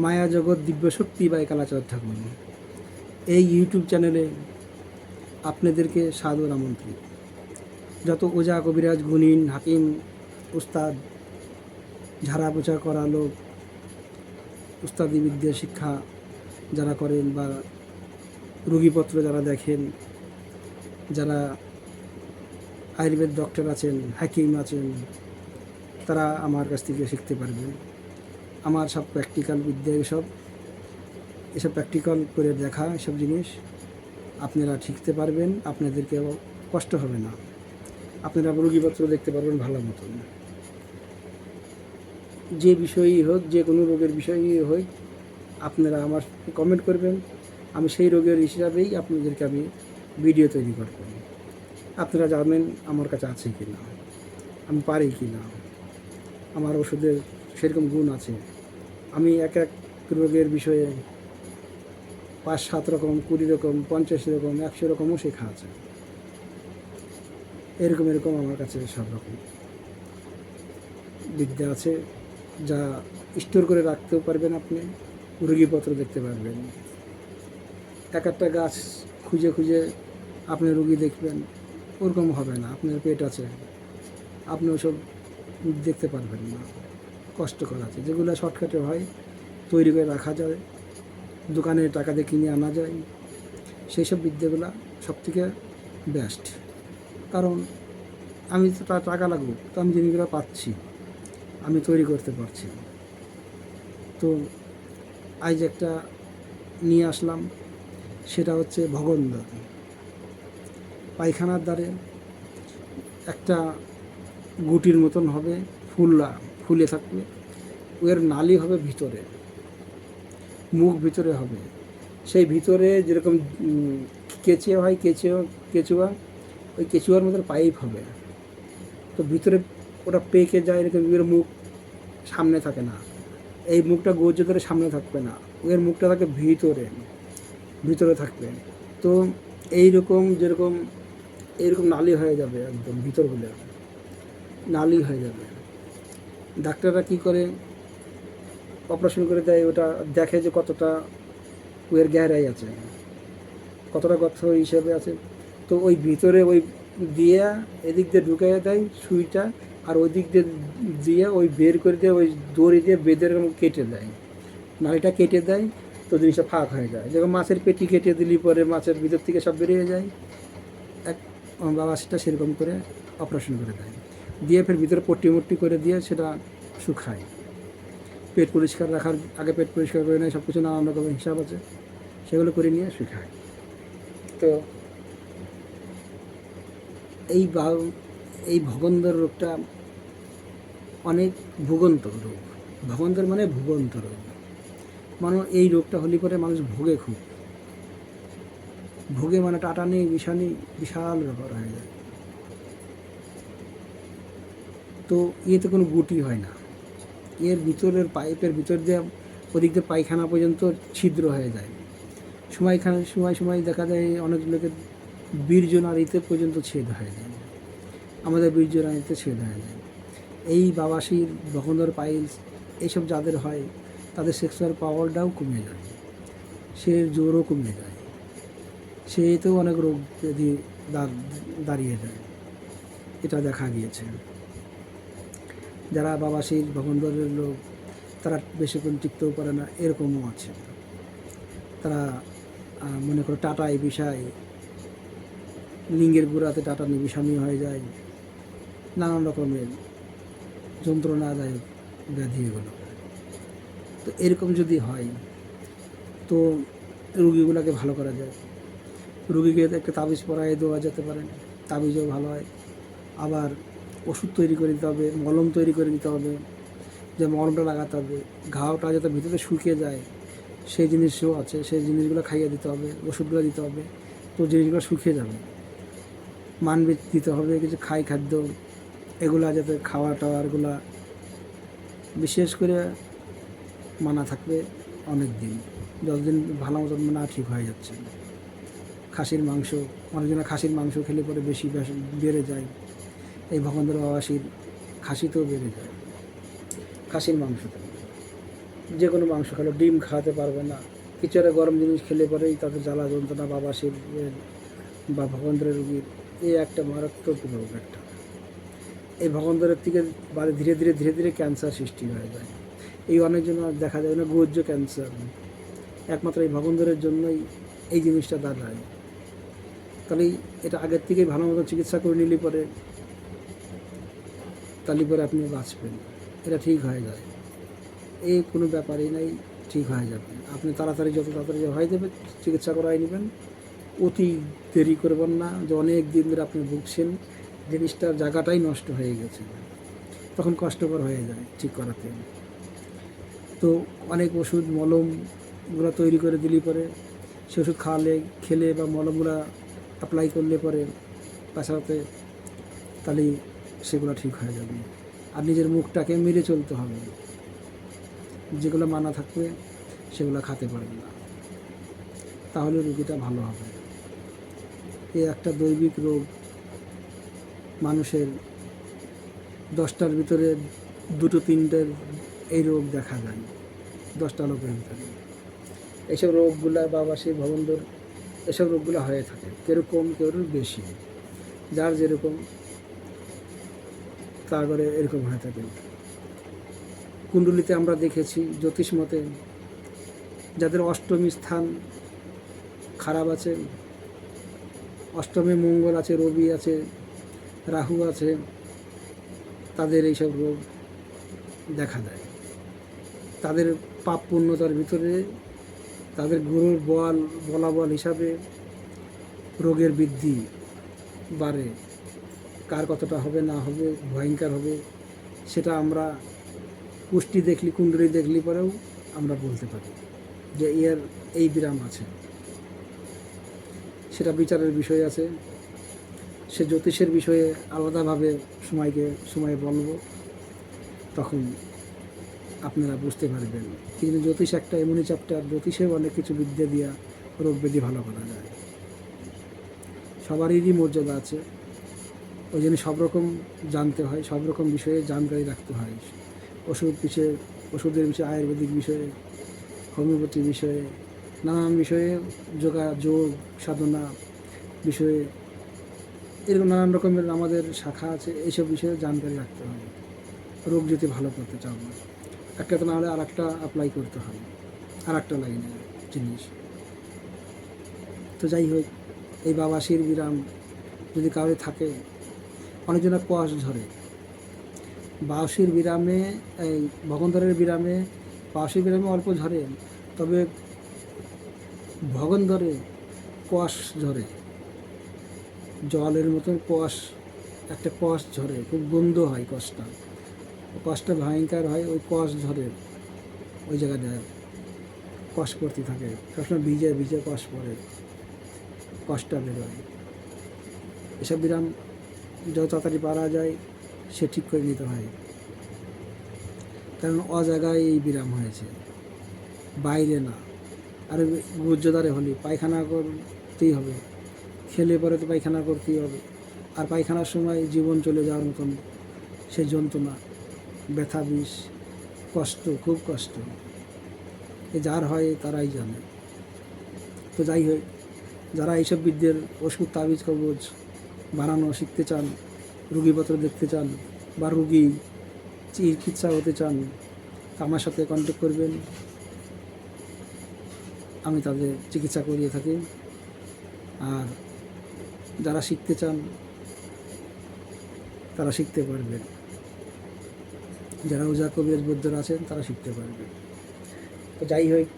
মায়া জগৎ দিব্যশক্তি বাই কালাচাঁদ ঠাকুর এই ইউটিউব চ্যানেলে আপনাদেরকে সাদর আমন্ত্রিত। যত ওজা, কবিরাজ, গুণিন, হাকিম, উস্তাদ, ঝাড়া পোছা করা লোক, উস্তাদি বিদ্যা, শিক্ষা যারা করেন বা রুগীপত্র যারা দেখেন, যারা আয়ুর্বেদ ডক্টর আছেন, হাকিম আছেন, তারা আমার কাছ থেকে শিখতে পারবেন। আমার সব প্র্যাকটিক্যাল বিদ্যা এসব। এসব প্র্যাকটিক্যাল করে দেখা এসব জিনিস। আপনারা শিখতে পারবেন আপনাদেরকে কষ্ট হবে না। আপনারা রোগীপত্র দেখতে পারবেন ভালো মতন। যে বিষয়ই হোক, যে কোনো রোগের বিষয়ই হোক, আপনারা আমার কমেন্ট করবেন। আমি সেই রোগের হিসাবেই আপনাদেরকে আমি ভিডিও তৈরি করব। আপনারা জানেন আমার কাছে আছে কি না আমি পারি কি না আমার ওষুধের সেরকম গুণ আছে। আমি এক এক রোগের বিষয়ে পাঁচ, সাত রকম, কুড়ি রকম, পঞ্চাশ রকম, একশো রকমও শেখা আছে। এরকম এরকম আমার কাছে সব রকম বিদ্যা আছে, যা স্টোর করে রাখতেও পারবেন আপনি, রুগীপত্র দেখতে পারবেন। এক একটা গাছ খুঁজে খুঁজে আপনি রুগী দেখবেন, ওরকম হবে না, আপনার পেট আছে আপনি ওসব দেখতে পারবেন না। কষ্টকর আছে। যেগুলো শর্টকাটে হয়, তৈরি করে রাখা যায় দোকানে টাকা দিয়ে কিনে আনা যায় সেই সব বিদ্যাগুলো সব থেকে বেস্ট কারণ আমি তো তা- টাকা লাগুক তো আমি জিনিসগুলো পাচ্ছি, আমি তৈরি করতে পারছি। তো আজ একটা নিয়ে আসলাম, সেটা হচ্ছে ভগন্দর। পায়খানার দ্বারে একটা গুটির মতন হবে ফুললা। ফুলে থাকবে। এর নালি হবে ভিতরে, মুখ ভিতরে হবে। সেই ভিতরে যেরকম কেঁচে হয়, কেঁচে, কেঁচুয়া, ওই কেঁচুয়ার মধ্যে পাইপ হবে। তো ভিতরে ওটা পেকে যায়, এরকম এর মুখ সামনে থাকে না। এই মুখটা গোজ ধরে সামনে থাকবে না। এর মুখটা থাকে ভিতরে ভিতরে থাকবে। তো এই রকম যেরকম, এইরকম নালি হয়ে যাবে একদম ভিতরগুলো নালি হয়ে যাবে। ডাক্তাররা কি করে? অপারেশন করে দেয়, ওটা দেখে যে কতটা ওয়ের গ্যারাই আছে, কতটা গর্ত হিসেবে আছে। তো ওই ভিতরে ওই দিয়ে এদিক দিয়ে ঢুকিয়ে দেয় সুইটা, আর ওই দিক দিয়ে দিয়ে ওই বের করে দিয়ে ওই দড়ি দিয়ে বেঁধে কেটে দেয়। নালিটা কেটে দেয়, তো জিনিসটা ফাঁক হয়ে যায়। যেরকম মাছের পেটি কেটে দিলি পরে মাছের ভিতর থেকে সব বেরিয়ে যায়, এক বাবা সেটা সেরকম করে অপারেশন করে দেয়। দিয়ে ফের ভিতরে পট্টি মট্টি করে দিয়ে সেটা শুকায়। পেট পরিষ্কার রাখার, আগে পেট পরিষ্কার করে নেয় সব কিছু নানান রকমের হিসাব আছে, সেগুলো করে নিয়ে শুকায়। তো এই এই ভগন্দর রোগটা অনেক ভুগন্ত রোগ। ভগন্দর মানে ভুগন্ত রোগ। মানে এই রোগটা হলে পরে মানুষ ভোগে খুব। ভোগে মানে টাটানি বিষানি, বিশাল ব্যাপার হয়ে যায়। তো ইয়েতে কোনো গুটি হয় না। এর ভিতরের পাইপের ভিতর দিয়ে ওদিক দিয়ে পায়খানা পর্যন্ত ছিদ্র হয়ে যায়। সময়খানে সময় সময় দেখা যায় অনেক লোকের বীর্য নারীতে পর্যন্ত ছেদ হয়ে যায়। আমাদের বীর্য নারীতে ছেদ হয়ে যায়। এই বাবাসির বকন্দর পাইলস এইসব যাদের হয়, তাদের সেক্সুয়াল পাওয়ারটাও কমে যায়। সে জোরও কমে যায়। সে সেতেও অনেক রোগ ব্যাধি দা- দাঁড়িয়ে যায়। এটা দেখা গিয়েছে। যারা বাবাসির ভগন্দরের লোক, তারা বেশিক্ষণ টিকতেও পারে না, এরকমও আছে। তারা মনে করো টাটা এই বিষয়, লিঙ্গের গুড়াতে টাটা নিবিষানি হয়ে যায়, নানান রকমের যন্ত্রণাদায়ক ব্যাধি এগুলো। তো এরকম যদি হয়, তো রুগীগুলোকে ভালো করা যায়। রুগীকে একটা তাবিজ পরায় দেওয়া যেতে পারে, তাবিজও ভালো হয়। আবার ওষুধ তৈরি করে দিতে হবে, মলম তৈরি করে দিতে হবে, যে মলমটা লাগাতে হবে। ঘাওটা যাতে ভিতরে শুকিয়ে যায়, সেই জিনিসও আছে, সেই জিনিসগুলো খাইয়ে দিতে হবে, ওষুধগুলো দিতে হবে, তো জিনিসগুলো শুকিয়ে যাবে। মানবিক দিতে হবে, কিছু খাই খাদ্য, এগুলা যাতে খাওয়া টাওয়ারগুলা বিশেষ করে মানা থাকবে অনেক দিন যতদিন ভালো মতন না ঠিক হয়ে যাচ্ছে। খাসির মাংস অনেকজনে খাসির মাংস খেলে পরে বেশি বেড়ে যায়। এই ভগন্দর বাবাসীর খাসিতেও বেড়ে যায় খাসির মাংসতে যে কোনো মাংস খেলো, ডিম খাওয়াতে পারবে না। কিছু একটা গরম জিনিস খেলে পরেই তাদের জ্বালা যন্ত্রণা বাবা শিবের বা ভগবন্তরের রুগীর এই একটা মারাত্মক রোগ একটা এই ভগবন্তরের থেকে বাড়ি ধীরে ধীরে ধীরে ধীরে ক্যান্সার সৃষ্টি হয়ে যায়। এই অনেকজন দেখা যায় না গোজ্য ক্যান্সার। একমাত্র এই ভগবন্তরের জন্যই এই জিনিসটা দাঁড়ায়। তাহলে এটা আগের থেকেই ভালো মতো চিকিৎসা করে নিলে পরে তাহলে পরে আপনি বাঁচবেন। এটা ঠিক হয়ে যায়। এই কোনো ব্যাপারই নাই, ঠিক হয়ে যাবে। আপনি তাড়াতাড়ি যত তাড়াতাড়ি হয়ে যাবে, চিকিৎসা করাই নেবেন। অতি দেরি করবেন না, যে অনেক দিন ধরে আপনি ভুগছেন, জিনিসটার জায়গাটাই নষ্ট হয়ে গেছে। তখন কষ্টকর হয়ে যায় ঠিক করাতে। তো অনেক ওষুধ মলমগুলো তৈরি করে দিলে পরে, সে ওষুধ খাওয়ালে, খেলে বা মলমগুলো অ্যাপ্লাই করলে পরে পাশাপাশি তাহলে সেগুলো ঠিক হয়ে যাবে। আর নিজের মুখটাকে মেরে চলতে হবে। যেগুলো মানা থাকবে, সেগুলো খেতে পারবে না। তাহলে রুগীটা ভালো হবে। এ একটা দৈবিক রোগ। মানুষের দশটার ভিতরে দুটো, তিনটের এই রোগ দেখা যায়। দশটা লোকের ভিতরে। এইসব রোগগুলা বাবাসী ভবনদর, এসব রোগগুলো হয়ে থাকে। কেরকম কেউ বেশি। যার যেরকম তারপরে এরকম হয়ে থাকে। কুণ্ডলিতে আমরা দেখেছি জ্যোতিষ মতে যাদের অষ্টমী স্থান খারাপ আছে, অষ্টমী মঙ্গল আছে, রবি আছে, রাহু আছে, তাদের এইসব রোগ দেখা দেয়। তাদের পাপ পূর্ণতার ভিতরে তাদের গুরুর বল, বলাবল হিসাবে রোগের বৃদ্ধি বাড়ে। কার কতটা হবে, না হবে, ভয়ঙ্কর হবে, সেটা আমরা পুষ্টি দেখলি, কুণ্ডলী দেখলি পরেও আমরা বলতে পারি যে এর এই বিরাম আছে। সেটা বিচারের বিষয় আছে, সে জ্যোতিষের বিষয়ে আলাদাভাবে সময়কে, সময় বলব, তখন আপনারা বুঝতে পারবেন। কিন্তু জ্যোতিষ একটা এমনই চ্যাপ্টার জ্যোতিষেও অনেক কিছু বিদ্যা দিয়া রোগ ব্যাধি ভালো করা যায়। সবারই মর্যাদা আছে। ওই জন্য সব রকম জানতে হয়, সব রকম বিষয়ে জানকারি রাখতে হয়। ওষুধ বিষয়ে, ওষুধের বিষয়ে, আয়ুর্বেদিক বিষয়ে হোমিওপ্যাথি বিষয়ে, নানান বিষয়ে যোগা, যোগ, সাধনা বিষয়ে, এরকম নানান রকমের আমাদের শাখা আছে, এইসব বিষয়ে জানকারি রাখতে হয়। রোগ যদি ভালো করতে চাও না একটা তো না হলে আর একটা অ্যাপ্লাই করতে হয় আর একটা লাইনে জিনিস। তো যাই হোক, এই বাবা শির বিরাম যদি কাউরে থাকে অনেকজনের কোয়াশ ঝরে। বাউসির বিরামে, এই ভগন্দরের বিরামে বাউসির বিরামে অল্প ঝরে, তবে ভগন্দরে কোয়াশ ঝরে। জলের মতন কোয়াশ, একটা কোয়াশ ঝরে, খুব গন্ধ হয় কষটা কষটা ভয়ঙ্কর হয়, ওই কষ ঝরে, ওই জায়গাটা কষ পড়তে থাকে। সবসময় ভিজে ভিজে কষ পড়ে কষটা বেরোয়। এসব বিরাম যত তাড়াতাড়ি পারা যায়, সে ঠিক করে নিতে হয়। কারণ অজায়গায় এই বিরাম হয়েছে। বাইরে না। আর গুজ্জদারে হলে পায়খানা করতেই হবে। খেলে পরে তো পায়খানা করতেই হবে। আর পায়খানার সময় জীবন চলে যাওয়ার মতন সে যন্ত্রণা, ব্যথা, বিষ, কষ্ট, খুব কষ্ট। এ যার হয়, তারাই জানে। তো যাই হোক, যারা এইসব বিদ্যের ওষুধ তাবিজ, কবজ বানানো শিখতে চান, রুগীপত্র দেখতে চান বা রুগী চিকিৎসা হতে চান, আমার সাথে কন্ট্যাক্ট করবেন। আমি তাদের চিকিৎসা করিয়ে থাকি। আর যারা শিখতে চান, তারা শিখতে পারবেন যারা ওজা কবিরাজ বৌদ্ধরা আছেন, তারা শিখতে পারবেন তো যাই হোক,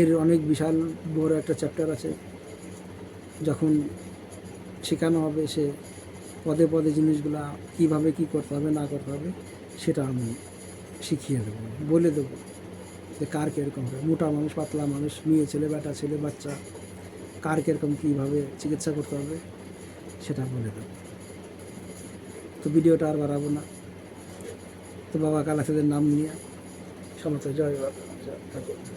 এর অনেক বিশাল বড় একটা চ্যাপ্টার আছে। যখন শেখানো হবে, সে পদে পদে জিনিসগুলা কীভাবে কী করতে হবে, না করতে হবে, সেটা আমি শিখিয়ে দেবো, বলে দেবো যে কার কীরকম হবে। মোটা মানুষ, পাতলা মানুষ, মেয়ে ছেলে, বেটা ছেলে, বাচ্চা, কার কীরকম কীভাবে চিকিৎসা করতে হবে, সেটা বলে দেবো। তো ভিডিওটা আর বাড়াবো না। তো বাবা কালাচাঁদের নাম নিয়ে সমস্ত জয় বাবা। ঠাকুর।